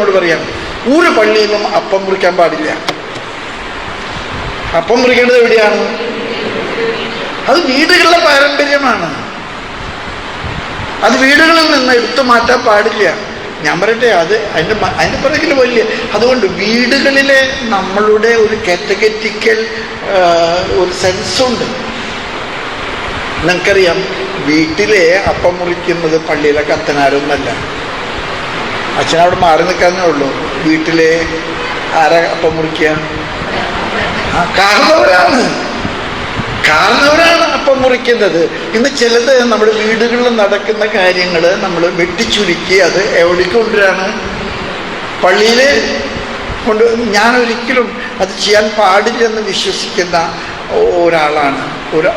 നിങ്ങളോട് പറയാം ഒരു പള്ളിയിലും അപ്പം മുറിക്കാൻ പാടില്ല. അപ്പം മുറിക്കേണ്ടത് എവിടെയാണ്? അത് വീടുകളിലെ പാരമ്പര്യമാണ്. അത് വീടുകളിൽ നിന്ന് എടുത്തു മാറ്റാൻ പാടില്ല. ഞാൻ പറയട്ടെ അത് അതിന്റെ അതിന്റെ പിറകിൽ വലിയ അതുകൊണ്ട് വീടുകളിലെ നമ്മളുടെ ഒരു കാറ്റഗറ്റിക്കൽ ഒരു സെൻസുണ്ട് നിങ്ങൾക്കറിയാം വീട്ടിലെ അപ്പം മുറിക്കുന്നത് പള്ളിയിലെ കത്തനാരൊന്നല്ല. അച്ഛനവിടെ മാറി നിൽക്കാന്നേ ഉള്ളൂ. വീട്ടിലെ ആരാ അപ്പം മുറിക്കുക ആ കാരണവരാണ് കാരണവരാണ് അപ്പം മുറിക്കുന്നത്. ഇന്ന് ചിലത് നമ്മുടെ വീടുകളിൽ നടക്കുന്ന കാര്യങ്ങൾ നമ്മൾ വെട്ടിച്ചുരുക്കി അത് എവിടേക്ക് കൊണ്ടുവരാണ്? പള്ളിയിൽ കൊണ്ട് ഞാൻ ഒരിക്കലും അത് ചെയ്യാൻ പാടില്ലെന്ന് വിശ്വസിക്കുന്ന ഒരാളാണ്. ഒരു